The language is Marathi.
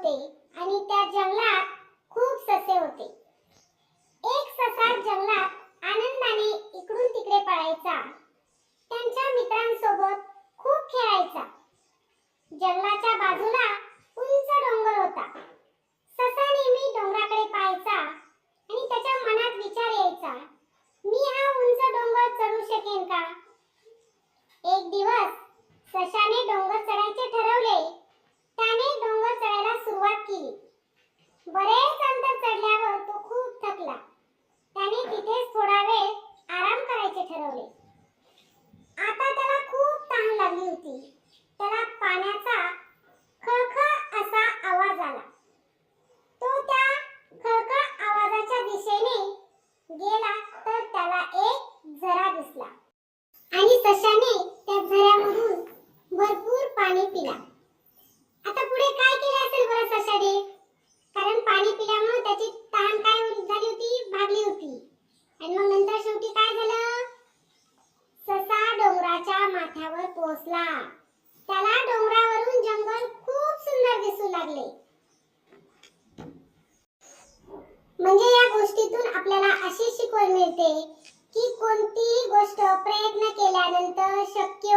होते आणि त्या जंगलात खूप ससे होते. एक ससा जंगलात आनंदाने इकडून तिकडे पळायचा. त्यांच्या मित्रांसोबत खूप खेळायचा. जंगलाच्या बाजूला उंच डोंगर होता. ससा नेहमी डोंगराकडे पाहायचा आणि त्याच्या मनात विचार यायचा मी हा उंच डोंगर चढू शकेन का एक दिवस सशाने डोंगर चढायचे ठरवले त्याने डोंगर चढायला सुरुवात केली बरेच अंतर चढल्यावर तो खूप थकला. त्याने तिथेच थोडा वेळ आराम करायचे ठरवले. आता त्याला खूप तहान लागली होती. त्याला पाण्याचा खळखळ असा आवाज आला. तो त्या खळखळ आवाजाच्या दिशेने गेला तर त्याला एक झरा दिसला. आणि सशाने त्या झऱ्यामधून भरपूर पाणी पिला. आता पुढे काय केले असेल बरं सशाने कारण पाणी पिल्यामुळे त्याची तहान काय होत- झाली होती भागली होती आणि मग नंतर शेवटी काय झालं ससा डोंगराच्या पोहोचला त्याला डोंगरावरून जंगल खूप सुंदर दिसू लागले. म्हणजे या गोष्टीतून आपल्याला अशी शिकवण मिळते की कोणतीही गोष्ट प्रयत्न केल्यानंतर शक्य